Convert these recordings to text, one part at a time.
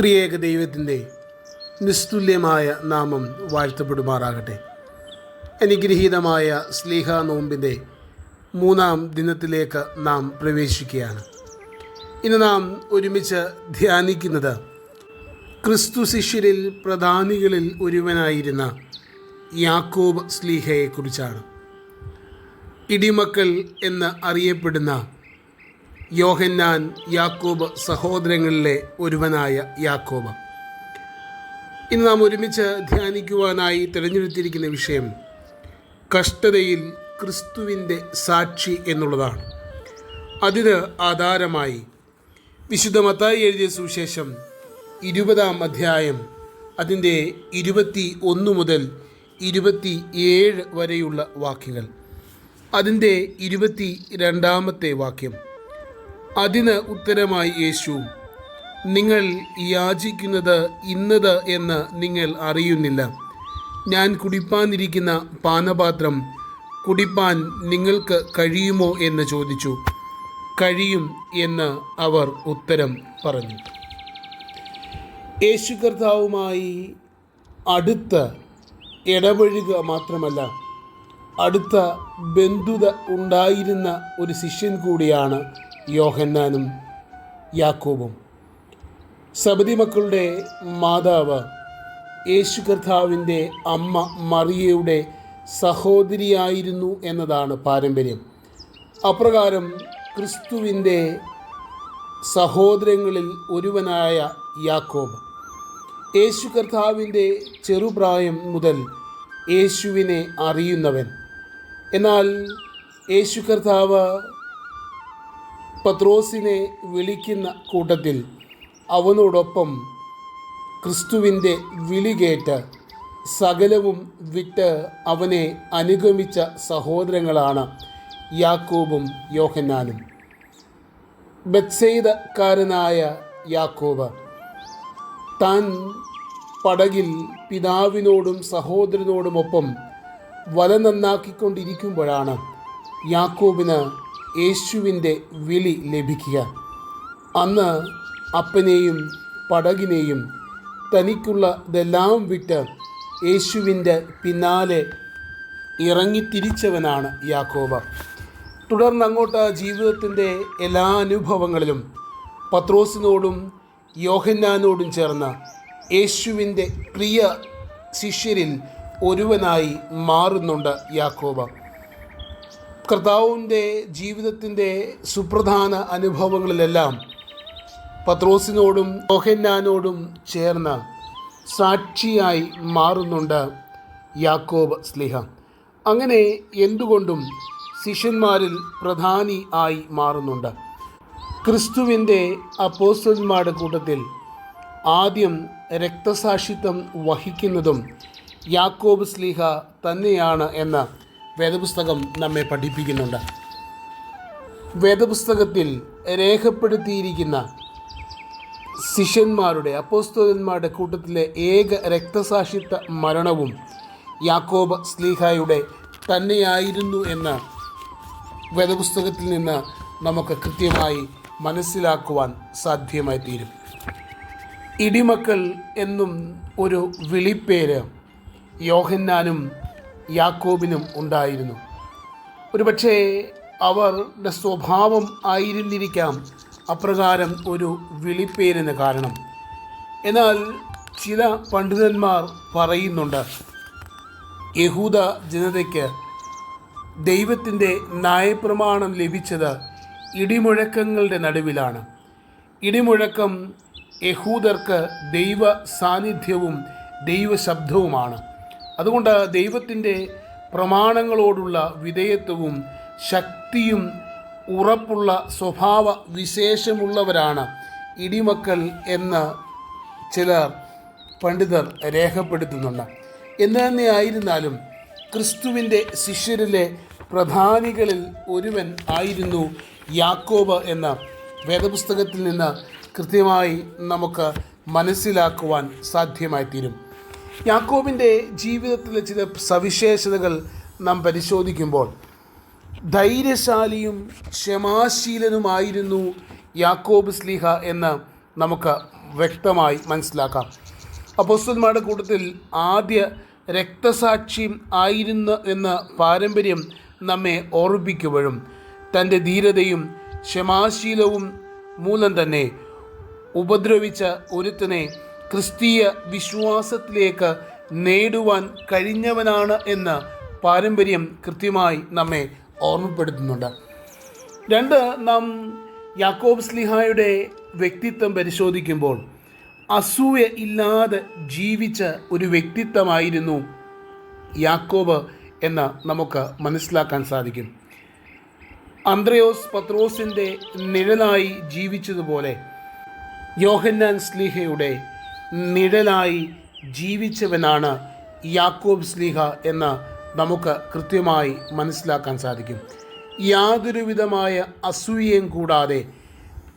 ത്രിയേക ദൈവത്തിന്റെ നിസ്തുല്യമായ നാമം വാഴ്ത്തപ്പെടുമാറാകട്ടെ. അനുഗ്രഹീതമായ സ്ലീഹ നോമ്പിന്റെ മൂന്നാം ദിനത്തിലേക്ക് നാം പ്രവേശിക്കുകയാണ്. ഇന്ന് നാം ഒരുമിച്ച് ധ്യാനിക്കുന്നത് ക്രിസ്തു ശിഷ്യരിൽ പ്രധാനികളിൽ ഒരുവനായിരുന്ന യാക്കോബ് സ്ലീഹയെക്കുറിച്ചാണ്. ഇടിമക്കൾ എന്ന് അറിയപ്പെടുന്ന യോഹന്നാൻ യാക്കോബ് സഹോദരങ്ങളിലെ ഒരുവനായ യാക്കോബ്. ഇന്ന് നാം ഒരുമിച്ച് ധ്യാനിക്കുവാനായി തിരഞ്ഞെടുത്തിരിക്കുന്ന വിഷയം കഷ്ടതയിൽ ക്രിസ്തുവിന്റെ സാക്ഷി എന്നുള്ളതാണ്. അതിന് ആധാരമായി വിശുദ്ധ മത്തായി എഴുതിയ സുവിശേഷം ഇരുപതാം അധ്യായം അതിന്റെ ഇരുപത്തി ഒന്ന് മുതൽ ഇരുപത്തി ഏഴ് വരെയുള്ള വാക്യങ്ങൾ. അതിന്റെ ഇരുപത്തി രണ്ടാമത്തെ വാക്യം. അതിന് ഉത്തരമായി യേശു നിങ്ങൾ യാചിക്കുന്നത് ഇന്നത് എന്ന് നിങ്ങൾ അറിയുന്നില്ല. ഞാൻ കുടിപ്പാനിരിക്കുന്ന പാനപാത്രം കുടിപ്പാൻ നിങ്ങൾക്ക് കഴിയുമോ എന്ന് ചോദിച്ചു. കഴിയും എന്ന് അവർ ഉത്തരം പറഞ്ഞു. യേശു കർത്താവുമായി അടുത്ത് ഇടപഴകുക മാത്രമല്ല അടുത്ത ബന്ധുത ഉണ്ടായിരുന്ന ഒരു ശിഷ്യൻ കൂടിയാണ് യോഹന്നാനും യാക്കോബും. സബതി മക്കളുടെ മാതാവ് യേശു കർത്താവിന്റെ അമ്മ മറിയയുടെ സഹോദരിയായിരുന്നു എന്നതാണ് പാരമ്പര്യം. അപ്രകാരം ക്രിസ്തുവിന്റെ സഹോദരങ്ങളിൽ ഒരുവനായ യാക്കോബ്. യേശു കർത്താവിന്റെ ചെറുപ്രായം മുതൽ യേശുവിനെ അറിയുന്നവൻ. എന്നാൽ യേശു കർത്താവ് പത്രോസിനെ വിളിക്കുന്ന കൂട്ടത്തിൽ അവനോടൊപ്പം ക്രിസ്തുവിന്റെ വിളി കേട്ട് സകലവും വിട്ട് അവനെ അനുഗമിച്ച സഹോദരങ്ങളാണ് യാക്കോബും യോഹന്നാനും. ബത്സെയ്തക്കാരനായ യാക്കോബ് താൻ പടകിൽ പിതാവിനോടും സഹോദരനോടുമൊപ്പം വല നന്നാക്കിക്കൊണ്ടിരിക്കുമ്പോഴാണ് യാക്കോബിന് യേശുവിന്റെ വിളി ലഭിക്കുക. അന്ന് അപ്പനെയും പടകിനെയും തനിക്കുള്ളതെല്ലാം വിട്ട് യേശുവിന്റെ പിന്നാലെ ഇറങ്ങി തിരിച്ചവനാണ് യാക്കോബ്. തുടർന്ന് അങ്ങോട്ട് ജീവിതത്തിന്റെ എല്ലാ അനുഭവങ്ങളിലും പത്രോസിനോടും യോഹന്നാനോടും ചേർന്ന യേശുവിന്റെ പ്രിയ ശിഷ്യരിൽ ഒരുവനായി മാറുന്നുണ്ട് യാക്കോബ. കർത്താവിന്റെ ജീവിതത്തിന്റെ സുപ്രധാന അനുഭവങ്ങളിലെല്ലാം പത്രോസിനോടും മോഹന്നാനോടും ചേർന്ന് സാക്ഷിയായി മാറുന്നുണ്ട് യാക്കോബ് സ്ലിഹ. അങ്ങനെ എന്തുകൊണ്ടും ശിഷ്യന്മാരിൽ പ്രധാനി ആയി മാറുന്നുണ്ട്. ക്രിസ്തുവിന്റെ അപ്പോസ്റ്റന്മാരുടെ കൂട്ടത്തിൽ ആദ്യം രക്തസാക്ഷിത്വം വഹിക്കുന്നതും യാക്കോബ് സ്ലിഹ തന്നെയാണ് എന്ന് വേദപുസ്തകം നമ്മെ പഠിപ്പിക്കുന്നുണ്ട്. വേദപുസ്തകത്തിൽ രേഖപ്പെടുത്തിയിരിക്കുന്ന ശിഷ്യന്മാരുടെ അപ്പോസ്തോലന്മാരുടെ കൂട്ടത്തിലെ ഏക രക്തസാക്ഷിത്വ മരണവും യാക്കോബ് സ്ലീഹായുടെ തന്നെയായിരുന്നു എന്ന് വേദപുസ്തകത്തിൽ നിന്ന് നമുക്ക് കൃത്യമായി മനസ്സിലാക്കുവാൻ സാധ്യമായി തീരും. ഇടിമക്കൾ എന്നും ഒരു വിളിപ്പേര് യോഹന്നാനും യാക്കോബിനും ഉണ്ടായിരുന്നു. ഒരുപക്ഷെ അവരുടെ സ്വഭാവം ആയിരുന്നിരിക്കാം അപ്രകാരം ഒരു വിളിപ്പേരിന് കാരണം. എന്നാൽ ചില പണ്ഡിതന്മാർ പറയുന്നുണ്ട് യഹൂദ ജനതയ്ക്ക് ദൈവത്തിന്റെ ന്യായപ്രമാണം ലഭിച്ചത് ഇടിമുഴക്കങ്ങളുടെ നടുവിലാണ്. ഇടിമുഴക്കം യഹൂദർക്ക് ദൈവ സാന്നിധ്യവും ദൈവശബ്ദവുമാണ്. അതുകൊണ്ട് ദൈവത്തിന്റെ പ്രമാണങ്ങളോടുള്ള വിധേയത്വവും ശക്തിയും ഉറപ്പുള്ള സ്വഭാവ വിശേഷമുള്ളവരാണ് ഇടിമക്കൾ എന്ന് ചിലർ പണ്ഡിതർ രേഖപ്പെടുത്തുന്നുണ്ട്. എന്ന് തന്നെ ആയിരുന്നാലും ക്രിസ്തുവിന്റെ ശിഷ്യരിലെ പ്രധാനികളിൽ ഒരുവൻ ആയിരുന്നു യാക്കോബ് എന്ന വേദപുസ്തകത്തിൽ നിന്ന് കൃത്യമായി നമുക്ക് മനസ്സിലാക്കുവാൻ സാധ്യമായി തീരും യാക്കോബിന്റെ ജീവിതത്തിലെ ചില സവിശേഷതകൾ നാം പരിശോധിക്കുമ്പോൾ ധൈര്യശാലിയും ക്ഷമാശീലനുമായിരുന്നു യാക്കോബ് സ്ലിഹ എന്ന് നമുക്ക് വ്യക്തമായി മനസ്സിലാക്കാം. അപ്പോസ്തലന്മാരുടെ കൂട്ടത്തിൽ ആദ്യ രക്തസാക്ഷി ആയിരുന്നു എന്ന പാരമ്പര്യം നമ്മെ ഓർമ്മിപ്പിക്കുമ്പോഴും തന്റെ ധീരതയും ക്ഷമാശീലവും മൂലം തന്നെ ഉപദ്രവിച്ച ഒരുത്തനെ ക്രിസ്തീയ വിശ്വാസത്തിലേക്ക് നേടുവാൻ കഴിഞ്ഞവനാണ് എന്ന് പാരമ്പര്യം കൃത്യമായി നമ്മെ ഓർമ്മപ്പെടുത്തുന്നുണ്ട്. രണ്ട് നാം യാക്കോബ് സ്ലിഹായുടെ വ്യക്തിത്വം പരിശോധിക്കുമ്പോൾ അസൂയ ഇല്ലാതെ ജീവിച്ച ഒരു വ്യക്തിത്വമായിരുന്നു യാക്കോബ് എന്ന് നമുക്ക് മനസ്സിലാക്കാൻ സാധിക്കും. അന്ത്രയോസ് പത്രോസിന്റെ നിഴലായി ജീവിച്ചതുപോലെ യോഹന്നാൻ സ്ലീഹയുടെ നിഴലായി ജീവിച്ചവനാണ് യാക്കോബ് സ്ലീഹ എന്ന് നമുക്ക് കൃത്യമായി മനസ്സിലാക്കാൻ സാധിക്കും. യാതൊരുവിധമായ അസൂയയും കൂടാതെ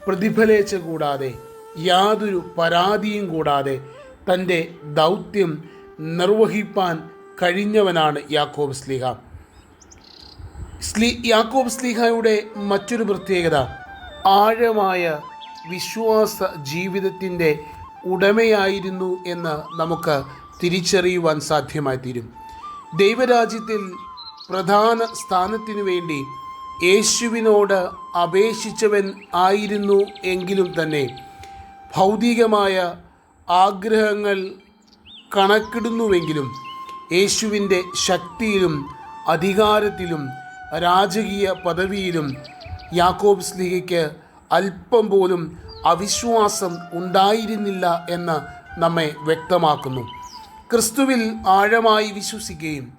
പ്രതിഫലേച്ച കൂടാതെ യാതൊരു പരാതിയും കൂടാതെ തന്റെ ദൗത്യം നിർവഹിപ്പാൻ കഴിഞ്ഞവനാണ് യാക്കോബ് സ്ലീഹ സ്ലീ യാക്കോബ് സ്ലീഹയുടെ മറ്റൊരു പ്രത്യേകത ആഴമായ വിശ്വാസ ജീവിതത്തിന്റെ ഉടമയായിരുന്നു എന്ന് നമുക്ക് തിരിച്ചറിയുവാൻ സാധ്യമായി തീരും ദൈവരാജ്യത്തിൽ പ്രധാന സ്ഥാനത്തിനു വേണ്ടി യേശുവിനോട് അപേക്ഷിച്ചവൻ ആയിരുന്നു എങ്കിലും തന്നെ. ഭൗതികമായ ആഗ്രഹങ്ങൾ കണക്കിടുന്നുവെങ്കിലും യേശുവിന്റെ ശക്തിയിലും അധികാരത്തിലും രാജകീയ പദവിയിലും യാക്കോബ് സ്ലിഹയ്ക്ക് അല്പം പോലും അവിശ്വാസം ഉണ്ടായിരുന്നില്ല എന്ന് നമ്മെ വ്യക്തമാക്കുന്നു. ക്രിസ്തുവിൽ ആഴമായി വിശ്വസിക്കുകയും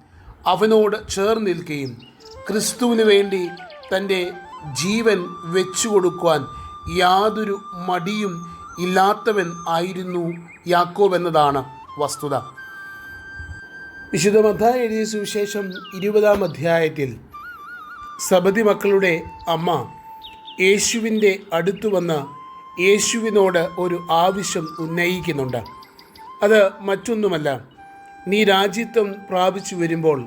അവനോട് ചേർന്ന് നിൽക്കുകയും ക്രിസ്തുവിന് വേണ്ടി തന്റെ ജീവൻ വെച്ചു കൊടുക്കുവാൻ യാതൊരു മടിയും ഇല്ലാത്തവൻ ആയിരുന്നു യാക്കോബ് എന്നതാണ് വസ്തുത. വിശുദ്ധ എഴുതിയ സുവിശേഷം ഇരുപതാം അധ്യായത്തിൽ സബതി മക്കളുടെ അമ്മ യേശുവിന്റെ അടുത്തു വന്ന് യേശുവിനോട് ഒരു ആവശ്യം ഉന്നയിക്കുന്നുണ്ട്. അത് മറ്റൊന്നുമല്ല. നീ രാജ്യത്വം പ്രാപിച്ചു വരുമ്പോൾ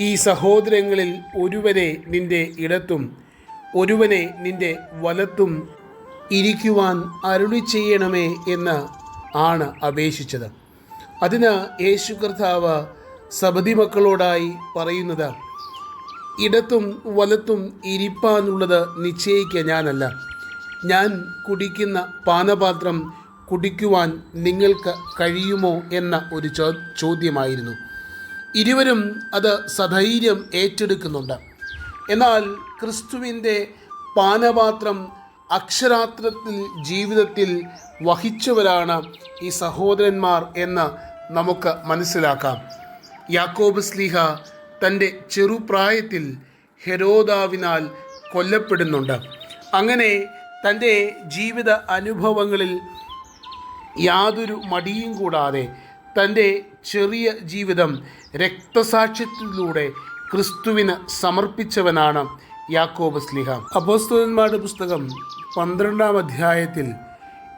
ഈ സഹോദരങ്ങളിൽ ഒരുവനെ നിന്റെ ഇടത്തും ഒരുവനെ നിന്റെ വലത്തും ഇരിക്കുവാൻ അരുളി ചെയ്യണമേ എന്ന് ആണ് അപേക്ഷിച്ചത്. അതിന് യേശു കർത്താവ് സബതി മക്കളോടായി പറയുന്നത് ഇടത്തും വലത്തും ഇരിപ്പാനുള്ളത് നിശ്ചയിക്കുക ഞാനല്ല. ഞാൻ കുടിക്കുന്ന പാനപാത്രം കുടിക്കുവാൻ നിങ്ങൾക്ക് കഴിയുമോ എന്ന ഒരു ചോദ്യമായിരുന്നു. ഇരുവരും അത് സധൈര്യം ഏറ്റെടുക്കുന്നുണ്ട്. എന്നാൽ ക്രിസ്തുവിന്റെ പാനപാത്രം അക്ഷരാത്രത്തിൽ ജീവിതത്തിൽ വഹിച്ചവരാണ് ഈ സഹോദരന്മാർ എന്ന് നമുക്ക് മനസ്സിലാക്കാം. യാക്കോബ് സ്ലീഹ തന്റെ ചെറുപ്രായത്തിൽ ഹെരോദാവിനാൽ കൊല്ലപ്പെടുന്നുണ്ട്. അങ്ങനെ തന്റെ ജീവിത അനുഭവങ്ങളിൽ യാതൊരു മടിയും കൂടാതെ തന്റെ ചെറിയ ജീവിതം രക്തസാക്ഷ്യത്തിലൂടെ ക്രിസ്തുവിന് സമർപ്പിച്ചവനാണ് യാക്കോബ് സ്ലിഹ. അപ്പോസ്തലന്മാരുടെ പുസ്തകം പന്ത്രണ്ടാം അധ്യായത്തിൽ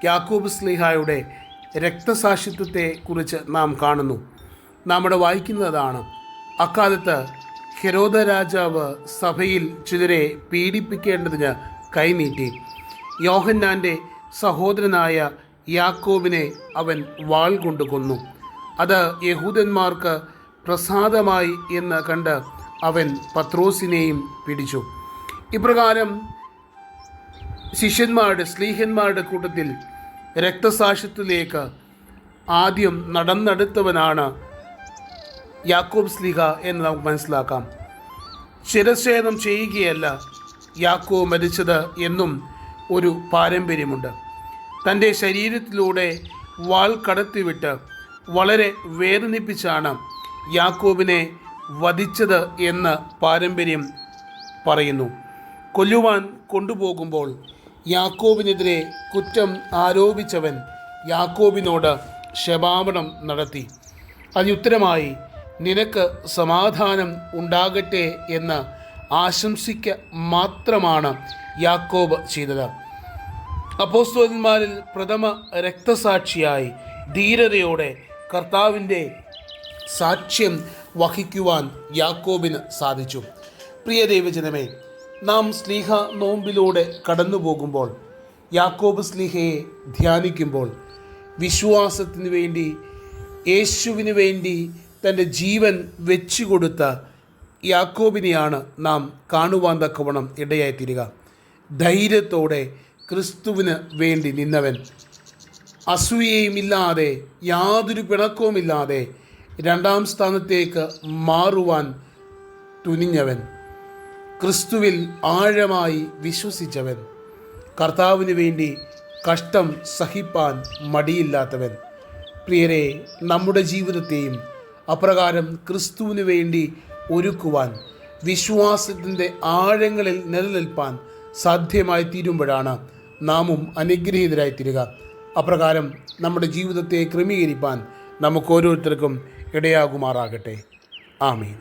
യാക്കോബ് സ്ലിഹായുടെ രക്തസാക്ഷിത്വത്തെ കുറിച്ച് നാം കാണുന്നു. നാം ഇവിടെ വായിക്കുന്നതാണ് അക്കാലത്ത് ഹെരോദ രാജാവ് സഭയിൽ ചിലരെ പീഡിപ്പിക്കേണ്ടതിന് കൈനീട്ടി. യോഹന്നാന്റെ സഹോദരനായ യാക്കോബിനെ അവൻ വാൾ കൊണ്ട് കൊന്നു. അത് യഹൂദന്മാർക്ക് പ്രസാദമായി എന്ന് കണ്ട് അവൻ പത്രോസിനെയും പിടിച്ചു. ഇപ്രകാരം ശിഷ്യന്മാരുടെ സ്ലീഹന്മാരുടെ കൂട്ടത്തിൽ രക്തസാക്ഷിത്വത്തിലേക്ക് ആദ്യം നടന്നെടുത്തവനാണ് യാക്കോബ് സ്ലിഹ എന്ന് നമുക്ക് മനസ്സിലാക്കാം. ശിരച്ഛേദം ചെയ്യുകയല്ല യാക്കോ മരിച്ചത് എന്നും ഒരു പാരമ്പര്യമുണ്ട്. തന്റെ ശരീരത്തിലൂടെ വാൾ കടത്തിവിട്ട് വളരെ വേദനിപ്പിച്ചാണ് യാക്കോബിനെ വധിച്ചത് എന്ന് പാരമ്പര്യം പറയുന്നു. കൊല്ലുവാൻ കൊണ്ടുപോകുമ്പോൾ യാക്കോബിനെതിരെ കുറ്റം ആരോപിച്ചവൻ യാക്കോബിനോട് ക്ഷമാപണം നടത്തി. അതിനുത്തരമായി നിനക്ക് സമാധാനം ഉണ്ടാകട്ടെ എന്ന് ആശംസിക്ക മാത്രമാണ് യാക്കോബ് ചെയ്തത്. അപ്പോസ്തോലന്മാരിൽ പ്രഥമ രക്തസാക്ഷിയായി ധീരതയോടെ കർത്താവിന്റെ സാക്ഷ്യം വഹിക്കുവാൻ യാക്കോബിന് സാധിച്ചു. പ്രിയ ദൈവജനമേ നാം സ്ലീഹ നോമ്പിലൂടെ കടന്നു പോകുമ്പോൾ യാക്കോബ് സ്ലീഹയെ ധ്യാനിക്കുമ്പോൾ വിശ്വാസത്തിന് വേണ്ടി യേശുവിന് വേണ്ടി തന്റെ ജീവൻ വെച്ചുകൊടുത്ത യാക്കോബിനെയാണ് നാം കാണുവാൻ തക്കവണ്ണം ഇടയായിത്തീരുക. ധൈര്യത്തോടെ ക്രിസ്തുവിന് വേണ്ടി നിന്നവൻ. അസൂയയുമില്ലാതെ യാതൊരു പിണക്കവുമില്ലാതെ രണ്ടാം സ്ഥാനത്തേക്ക് മാറുവാൻ തുനിഞ്ഞവൻ. ക്രിസ്തുവിൽ ആഴമായി വിശ്വസിച്ചവൻ. കർത്താവിന് വേണ്ടി കഷ്ടം സഹിപ്പാൻ മടിയില്ലാത്തവൻ. പ്രിയരെ നമ്മുടെ ജീവിതത്തെയും അപ്രകാരം ക്രിസ്തുവിന് വേണ്ടി ഒരുക്കുവാൻ വിശ്വാസത്തിന്റെ ആഴങ്ങളിൽ നിലനിൽപ്പാൻ സാധ്യമായി തീരുമ്പോഴാണ് നാമും അനുഗ്രഹീതരായി തീരുക അപ്രകാരം നമ്മുടെ ജീവിതത്തെ ക്രമീകരിപ്പാൻ നമുക്ക് ഓരോരുത്തർക്കും ഇടയാകുമാറാകട്ടെ. ആമീൻ.